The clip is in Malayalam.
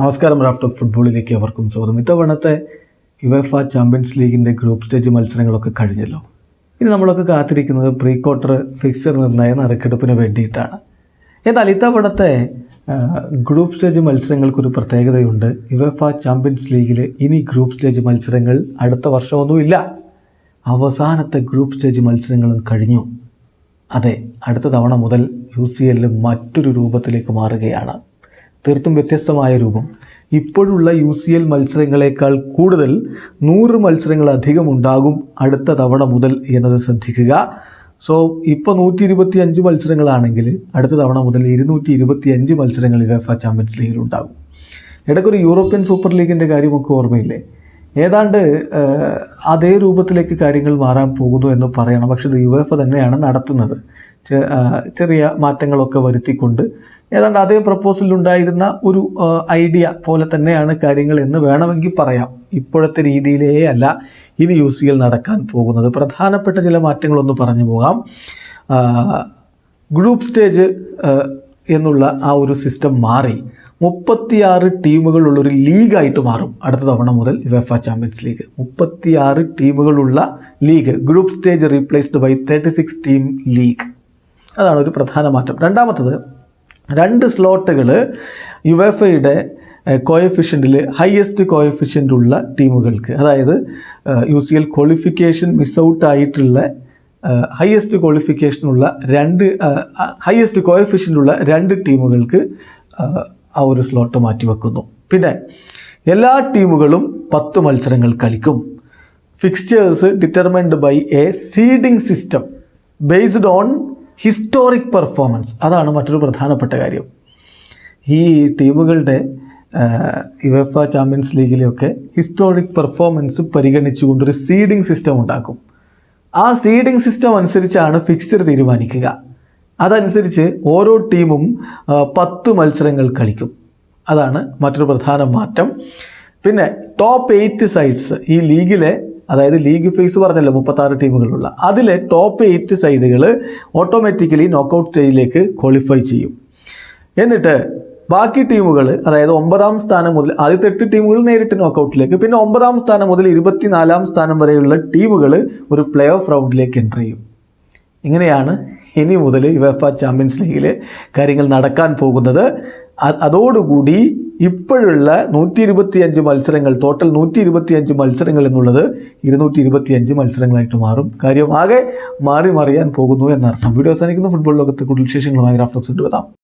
നമസ്കാരം റാഫ്റ്റോക്ക് ഫുട്ബോളിലേക്ക് അവർക്കും സ്വാഗതം. ഇത്തവണത്തെ യുവഫ ചാമ്പ്യൻസ് ലീഗിന്റെ ഗ്രൂപ്പ് സ്റ്റേജ് മത്സരങ്ങളൊക്കെ കഴിഞ്ഞല്ലോ. ഇനി നമ്മളൊക്കെ കാത്തിരിക്കുന്നത് പ്രീ ക്വാർട്ടർ ഫിക്സർ നിർണയ നറുക്കെടുപ്പിന് വേണ്ടിയിട്ടാണ്. എന്നാൽ ഇത്തവണത്തെ ഗ്രൂപ്പ് സ്റ്റേജ് മത്സരങ്ങൾക്കൊരു പ്രത്യേകതയുണ്ട്. യുവഫ ചാമ്പ്യൻസ് ലീഗിൽ ഇനി ഗ്രൂപ്പ് സ്റ്റേജ് മത്സരങ്ങൾ അടുത്ത വർഷമൊന്നുമില്ല. അവസാനത്തെ ഗ്രൂപ്പ് സ്റ്റേജ് മത്സരങ്ങളും കഴിഞ്ഞു. അതെ അടുത്ത തവണ മുതൽ യു സി എല്ലിൽ മറ്റൊരു രൂപത്തിലേക്ക് മാറുകയാണ്. തീർത്തും വ്യത്യസ്തമായ രൂപം. ഇപ്പോഴുള്ള യു സി എൽ മത്സരങ്ങളെക്കാൾ കൂടുതൽ നൂറ് മത്സരങ്ങൾ അധികം ഉണ്ടാകും അടുത്ത തവണ മുതൽ എന്നത് ശ്രദ്ധിക്കുക. സോ ഇപ്പോൾ നൂറ്റി ഇരുപത്തി അഞ്ച് മത്സരങ്ങളാണെങ്കിൽ അടുത്ത തവണ മുതൽ ഇരുന്നൂറ്റി ഇരുപത്തി അഞ്ച് മത്സരങ്ങൾ യുവേഫ ചാമ്പ്യൻസ് ലീഗിൽ ഉണ്ടാകും. ഇടയ്ക്കൊരു യൂറോപ്യൻ സൂപ്പർ ലീഗിന്റെ കാര്യമൊക്കെ ഓർമ്മയില്ലേ? ഏതാണ്ട് അതേ രൂപത്തിലേക്ക് കാര്യങ്ങൾ മാറാൻ പോകുന്നു എന്ന് പറയണം. പക്ഷേ ഇത് യു എഫ് തന്നെയാണ് നടത്തുന്നത്. ചെറിയ മാറ്റങ്ങളൊക്കെ വരുത്തിക്കൊണ്ട് ഏതാണ്ട് അതേ പ്രപ്പോസലിലുണ്ടായിരുന്ന ഒരു ഐഡിയ പോലെ തന്നെയാണ് കാര്യങ്ങൾ എന്ന് വേണമെങ്കിൽ പറയാം. ഇപ്പോഴത്തെ രീതിയിലേ അല്ല ഇനി യു സി എൽ നടക്കാൻ പോകുന്നത്. പ്രധാനപ്പെട്ട ചില മാറ്റങ്ങളൊന്ന് പറഞ്ഞു പോകാം. ഗ്രൂപ്പ് സ്റ്റേജ് എന്നുള്ള ആ ഒരു സിസ്റ്റം മാറി. മുപ്പത്തിയാറ് ടീമുകളുള്ള ഒരു ലീഗായിട്ട് മാറും അടുത്ത തവണ മുതൽ വെഫ ചാമ്പ്യൻസ് ലീഗ് മുപ്പത്തിയാറ് ടീമുകളുള്ള league group stage replaced by thirty six team league അതാണ് ഒരു പ്രധാന മാറ്റം. രണ്ടാമത്തത് രണ്ട് സ്ലോട്ടുകൾ യുവേഫയുടെ കോയഫിഷ്യന്റിൽ ഹയസ്റ്റ് കോയഫിഷ്യന്റ് ഉള്ള ടീമുകൾക്ക് അതായത് U C L qualification miss out ആയിട്ടുള്ള ഹയസ്റ്റ് ക്വാളിഫിക്കേഷനുള്ള രണ്ട് ഹയസ്റ്റ് കോയഫിഷ്യന്റുള്ള രണ്ട് ടീമുകൾക്ക് ആ, ആ ഒരു സ്ലോട്ട് മാറ്റി വെക്കുന്നു. പിന്നെ എല്ലാ ടീമുകളും പത്ത് മത്സരങ്ങൾ കളിക്കും. Fixtures determined by a seeding system based on historic performance. അതാണ് മറ്റൊരു പ്രധാനപ്പെട്ട കാര്യം. ഈ ടീമുകളുടെ യുവഫ ചാമ്പ്യൻസ് ലീഗിലെയൊക്കെ ഹിസ്റ്റോറിക് പെർഫോമൻസ് പരിഗണിച്ചുകൊണ്ടൊരു സീഡിംഗ് സിസ്റ്റം ഉണ്ടാക്കും. ആ സീഡിംഗ് സിസ്റ്റം അനുസരിച്ചാണ് ഫിക്സ്ചർ തീരുമാനിക്കുക. അതനുസരിച്ച് ഓരോ ടീമും പത്ത് മത്സരങ്ങൾ കളിക്കും. അതാണ് മറ്റൊരു പ്രധാന മാറ്റം. പിന്നെ ടോപ്പ് എയ്റ്റ് സൈഡ്സ് ഈ ലീഗിലെ അതായത് ലീഗ് ഫേസ് പറഞ്ഞല്ലോ മുപ്പത്താറ് ടീമുകളുള്ള അതിലെ ടോപ്പ് എയ്റ്റ് സൈഡുകൾ ഓട്ടോമാറ്റിക്കലി നോക്കൗട്ട് സ്റ്റേജിലേക്ക് ക്വാളിഫൈ ചെയ്യും. എന്നിട്ട് ബാക്കി ടീമുകൾ അതായത് ഒമ്പതാം സ്ഥാനം മുതൽ ആദ്യത്തെ എട്ട് ടീമുകൾ നേരിട്ട് നോക്കൗട്ടിലേക്ക് പിന്നെ ഒമ്പതാം സ്ഥാനം മുതൽ ഇരുപത്തിനാലാം സ്ഥാനം വരെയുള്ള ടീമുകൾ ഒരു പ്ലേ ഓഫ് റൗണ്ടിലേക്ക് എന്റർ ചെയ്യും. ഇങ്ങനെയാണ് ഇനി മുതൽ യുവഫ ചാമ്പ്യൻസ് ലീഗിൽ കാര്യങ്ങൾ നടക്കാൻ പോകുന്നത്. അതോടുകൂടി ഇപ്പോഴുള്ള നൂറ്റി ഇരുപത്തിയഞ്ച് മത്സരങ്ങൾ ടോട്ടൽ നൂറ്റി ഇരുപത്തിയഞ്ച് മത്സരങ്ങൾ എന്നുള്ളത് ഇരുന്നൂറ്റി ഇരുപത്തിയഞ്ച് മത്സരങ്ങളായിട്ട് മാറും. കാര്യം ആകെ മാറി മറിയാൻ പോകുന്നു എന്നർത്ഥം. വീഡിയോ അവസാനിക്കുന്ന. ഫുട്ബോൾ ലോകത്തെ കൂടുതൽ വിശേഷങ്ങളുമായി ഗ്രാഫ്റ്റോക്സ് ഉണ്ട് വരാം.